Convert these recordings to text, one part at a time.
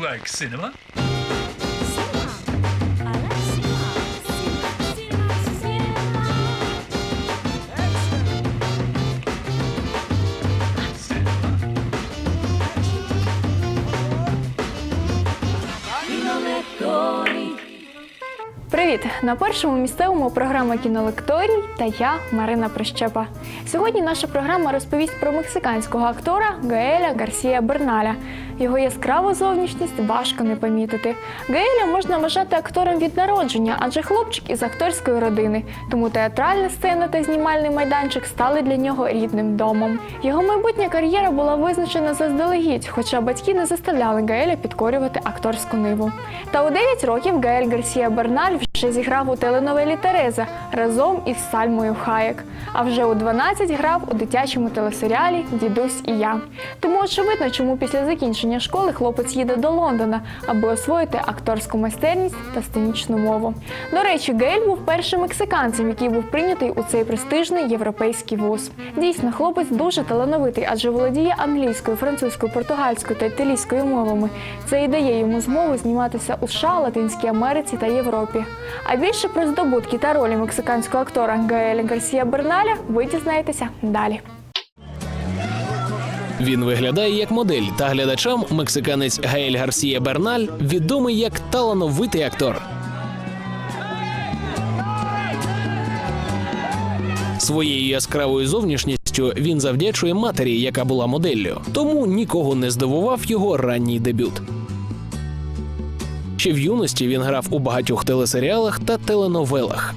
like cinema? Привіт! На першому місцевому програма кінолекторій та я Марина Прищепа. Сьогодні наша програма розповість про мексиканського актора Гаеля Гарсія Берналя. Його яскраву зовнішність важко не помітити. Гаеля можна вважати актором від народження, адже хлопчик із акторської родини. Тому театральна сцена та знімальний майданчик стали для нього рідним домом. Його майбутня кар'єра була визначена заздалегідь, хоча батьки не заставляли Гаеля підкорювати акторську ниву. Та у 9 років Гаель Гарсія Берналь вже зіграв у теленовелі Тереза разом із Сальмою Хаєк. А вже у 12 грав у дитячому телесеріалі Дідусь і я. Тому очевидно, чому після закінчення школи хлопець їде до Лондона, аби освоїти акторську майстерність та сценічну мову. До речі, Гейль був першим мексиканцем, який був прийнятий у цей престижний європейський вуз. Дійсно, хлопець дуже талановитий, адже володіє англійською, французькою, португальською та італійською мовами. Це і дає йому змогу зніматися у США, Латинській Америці та Європі. А більше про здобутки та ролі мексиканського актора Гаеля Гарсія Берналя ви дізнаєтеся далі. Він виглядає як модель, та глядачам мексиканець Гаель Гарсія Берналь відомий як талановитий актор. Своєю яскравою зовнішністю він завдячує матері, яка була моделлю, тому нікого не здивував його ранній дебют. Ще в юності він грав у багатьох телесеріалах та теленовелах.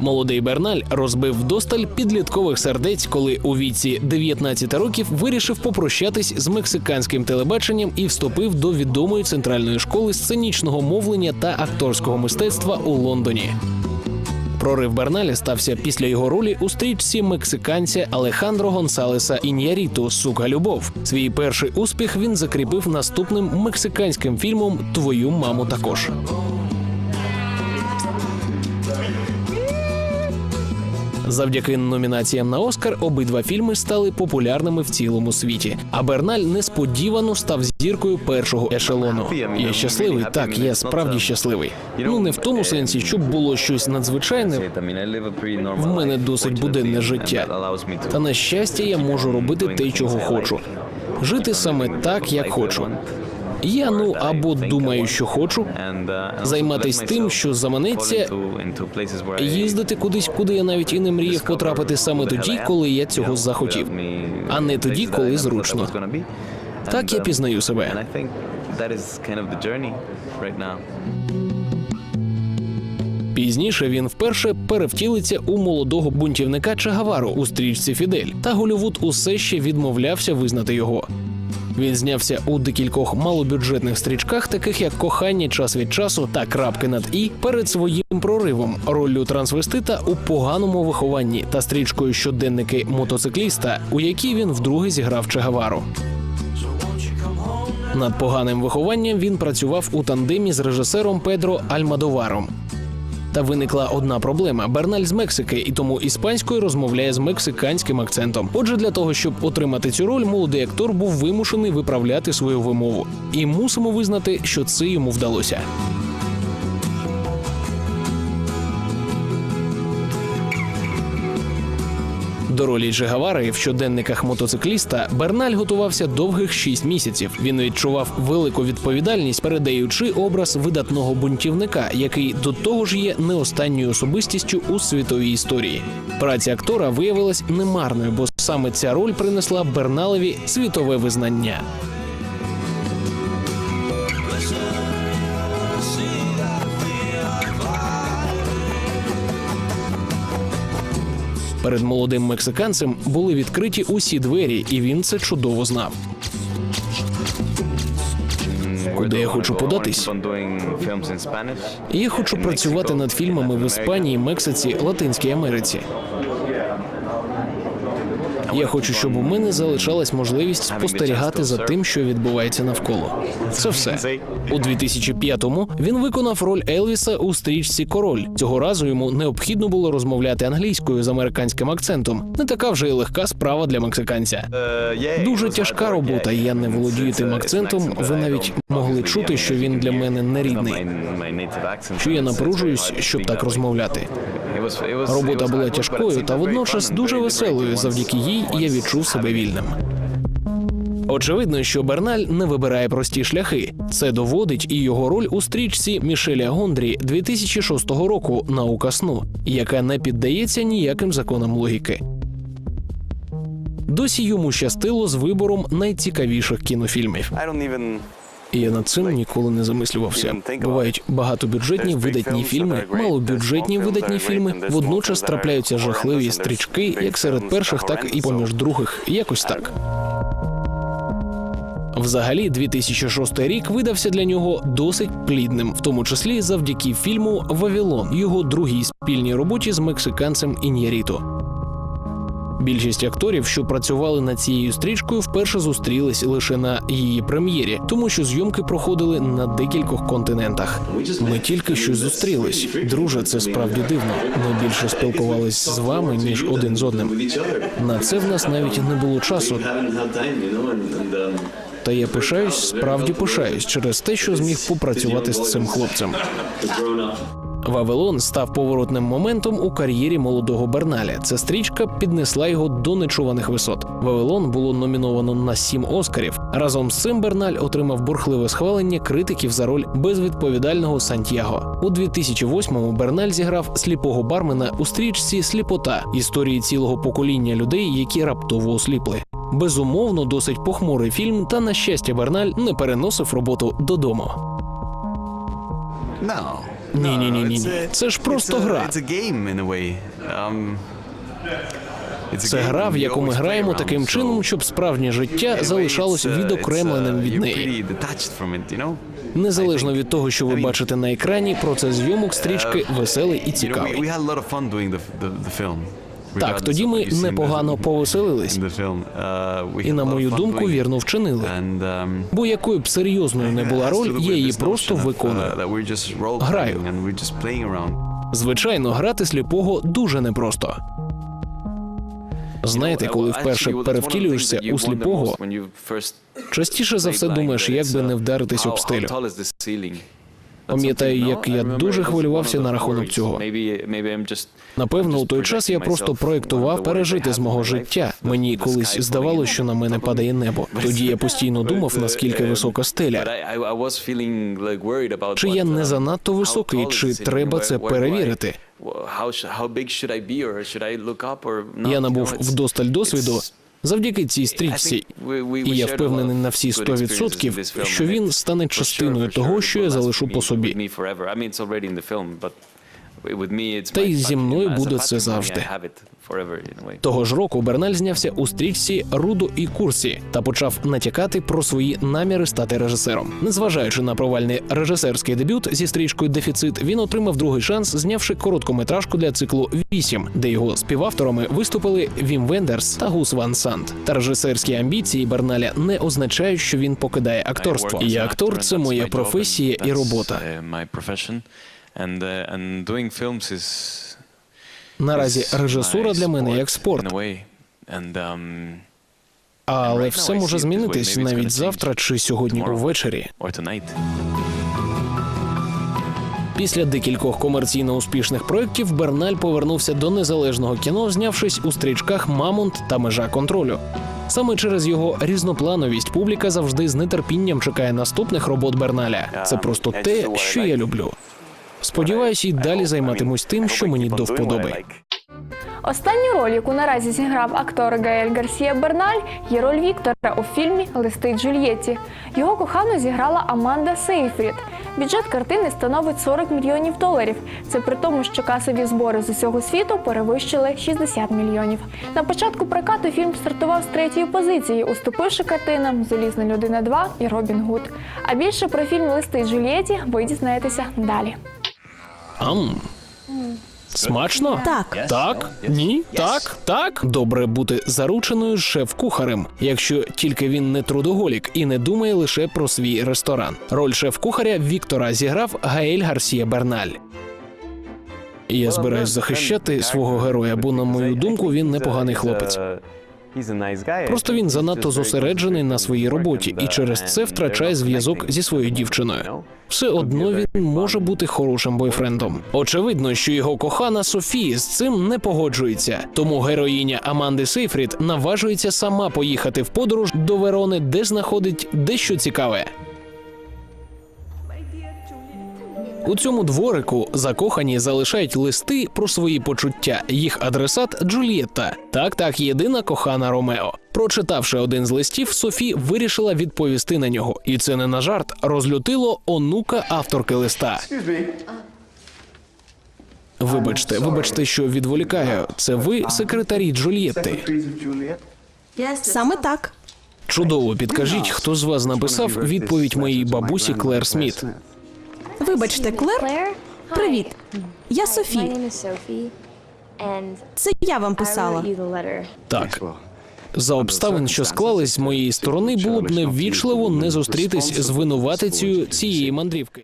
Молодий Берналь розбив вдосталь підліткових сердець, коли у віці 19 років вирішив попрощатись з мексиканським телебаченням і вступив до відомої центральної школи сценічного мовлення та акторського мистецтва у Лондоні. Прорив Берналі стався після його ролі у стрічці мексиканця Алехандро Гонсалеса Ін'яріту Сука Любов. Свій перший успіх він закріпив наступним мексиканським фільмом Твою маму також. Завдяки номінаціям на Оскар обидва фільми стали популярними в цілому світі. А Берналь несподівано став зіркою першого ешелону. Я щасливий, так, я справді щасливий. Ну не в тому сенсі, щоб було щось надзвичайне. В мене досить буденне життя. Та на щастя, я можу робити те, чого хочу. Жити саме так, як хочу. Я ну або думаю, що хочу, займатись тим, що заманеться, їздити кудись, куди я навіть і не мріяв потрапити саме тоді, коли я цього захотів, а не тоді, коли зручно. Так я пізнаю себе. Пізніше він вперше перевтілиться у молодого бунтівника Чагавару у стрічці Фідель, та Голівуд усе ще відмовлявся визнати його. Він знявся у декількох малобюджетних стрічках, таких як кохання час від часу та крапки над і перед своїм проривом, роллю трансвестита у поганому вихованні та стрічкою щоденники мотоцикліста, у якій він вдруге зіграв Чагавару. Над поганим вихованням він працював у тандемі з режисером Педро Альмадоваром. Та виникла одна проблема: Берналь з Мексики, і тому іспанською розмовляє з мексиканським акцентом. Отже, для того, щоб отримати цю роль, молодий актор був вимушений виправляти свою вимову. І мусимо визнати, що це йому вдалося. До ролі Джигавари в щоденниках мотоцикліста Берналь готувався довгих шість місяців. Він відчував велику відповідальність, передаючи образ видатного бунтівника, який до того ж є не останньою особистістю у світовій історії. Праця актора виявилась немарною, бо саме ця роль принесла Берналеві світове визнання. Перед молодим мексиканцем були відкриті усі двері, і він це чудово знав. Куди я хочу податись? Я хочу працювати над фільмами в Іспанії, Мексиці, Латинській Америці. Я хочу, щоб у мене залишалась можливість спостерігати за тим, що відбувається навколо. Це все. У 2005-му він виконав роль Елвіса у стрічці Король. Цього разу йому необхідно було розмовляти англійською з американським акцентом. Не така вже й легка справа для мексиканця. Дуже тяжка робота, я не володію тим акцентом. Ви навіть могли чути, що він для мене нерідний. Що я напружуюсь, щоб так розмовляти. Робота була тяжкою та водночас дуже веселою. Завдяки їй я відчув себе вільним. Очевидно, що Берналь не вибирає прості шляхи. Це доводить і його роль у стрічці Мішеля Гондрі 2006 року Наука сну, яка не піддається ніяким законам логіки. Досі йому щастило з вибором найцікавіших кінофільмів. І я над цим ніколи не замислювався. Бувають багатобюджетні видатні фільми, малобюджетні видатні фільми. Водночас трапляються жахливі стрічки, як серед перших, так і поміж других. Якось так. Взагалі, 2006 рік видався для нього досить плідним, в тому числі завдяки фільму Вавилон, його другій спільній роботі з мексиканцем Ін'яріто. Більшість акторів, що працювали над цією стрічкою, вперше зустрілись лише на її прем'єрі, тому що зйомки проходили на декількох континентах. Ми тільки що зустрілись. Друже, це справді дивно. Ми більше спілкувались з вами ніж один з одним. На це в нас навіть не було часу. Та я пишаюсь, справді пишаюсь через те, що зміг попрацювати з цим хлопцем. Вавилон став поворотним моментом у кар'єрі молодого Берналя. Ця стрічка піднесла його до нечуваних висот. Вавилон було номіновано на сім оскарів. Разом з цим Берналь отримав бурхливе схвалення критиків за роль безвідповідального Сантьяго. У 2008-му Берналь зіграв сліпого бармена у стрічці Сліпота історії цілого покоління людей, які раптово осліпли. Безумовно, досить похмурий фільм, та на щастя, Берналь не переносив роботу додому. Ні, ні, ні, ні. Це ж просто гра. Це гра, в яку ми граємо таким чином, щоб справжнє життя залишалось відокремленим від неї. Незалежно від того, що ви бачите на екрані, процес зйомок стрічки веселий і цікавий. Так, тоді ми непогано повеселились, і на мою думку, вірно вчинили. Бо якою б серйозною не була роль, я її просто виконую. Граю. Звичайно, грати сліпого дуже непросто. Знаєте, коли вперше перевтілюєшся у сліпого, частіше за все думаєш, як би не вдаритись об стелю. Пам'ятаю, як я дуже хвилювався на рахунок цього. Напевно, у той час я просто проєктував пережити з мого життя. Мені колись здавалося, що на мене падає небо. Тоді я постійно думав, наскільки висока стеля. Чи я не занадто високий, чи треба це перевірити? Я набув вдосталь досвіду завдяки цій стрічці, і я впевнений на всі 100%, що він стане частиною того, що я залишу по собі. Та й зі мною буде це завжди. Того ж року Берналь знявся у стрічці Рудо і Курсі та почав натякати про свої наміри стати режисером. Незважаючи на провальний режисерський дебют зі стрічкою Дефіцит, він отримав другий шанс, знявши короткометражку для циклу «Вісім», де його співавторами виступили Вім Вендерс та Гус Ван Сант. Та режисерські амбіції Берналя не означають, що він покидає акторство. І актор це моя професія і робота. Наразі режисура для мене як спорт. Але все може змінитись навіть завтра чи сьогодні увечері. Після декількох комерційно успішних проєктів Берналь повернувся до незалежного кіно, знявшись у стрічках Мамонт та Межа контролю. Саме через його різноплановість публіка завжди з нетерпінням чекає наступних робот Берналя. Це просто те, що я люблю. Сподіваюсь, і далі займатимусь тим, що мені до вподоби. Останню роль, яку наразі зіграв актор Гаель Гарсія Берналь, є роль Віктора у фільмі Листи Джульєтті. Його кохану зіграла Аманда Сейфрід. Бюджет картини становить 40 мільйонів доларів. Це при тому, що касові збори з усього світу перевищили 60 мільйонів. На початку прокату фільм стартував з третьої позиції, уступивши картинам Залізна людина 2 і Робін Гуд. А більше про фільм Листи Джульєтті ви дізнаєтеся далі. Ам. Смачно? Так. Так? Ні? Так? Так? Добре бути зарученою з шеф-кухарем, якщо тільки він не трудоголік і не думає лише про свій ресторан. Роль шеф-кухаря Віктора зіграв Гаель Гарсія Берналь. Я збираюсь захищати свого героя, бо, на мою думку, він непоганий хлопець. Просто він занадто зосереджений на своїй роботі і через це втрачає зв'язок зі своєю дівчиною. Все одно він може бути хорошим бойфрендом. Очевидно, що його кохана Софія з цим не погоджується. Тому героїня Аманди Сейфрід наважується сама поїхати в подорож до Верони, де знаходить дещо цікаве. У цьому дворику закохані залишають листи про свої почуття. Їх адресат Джульєтта. Так, так, єдина кохана Ромео. Прочитавши один з листів, Софі вирішила відповісти на нього, і це не на жарт розлютило онука авторки листа. Вибачте, вибачте, що відволікаю. Це ви секретарі Джульєтти. Саме так. Чудово, підкажіть, хто з вас написав відповідь моїй бабусі Клер Сміт. Вибачте, Клер. Привіт. Я Софі. Це я вам писала. Так. За обставин, що склались з моєї сторони, було б неввічливо не зустрітись з винуватицею цієї мандрівки.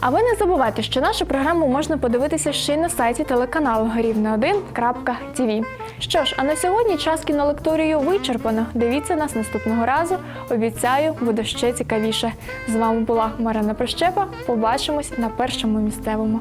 А ви не забувайте, що нашу програму можна подивитися ще й на сайті телеканалу рівне1.tv. Що ж, а на сьогодні час кінолекторію вичерпано. Дивіться нас наступного разу. Обіцяю, буде ще цікавіше. З вами була Марина Прищепа. Побачимось на першому місцевому.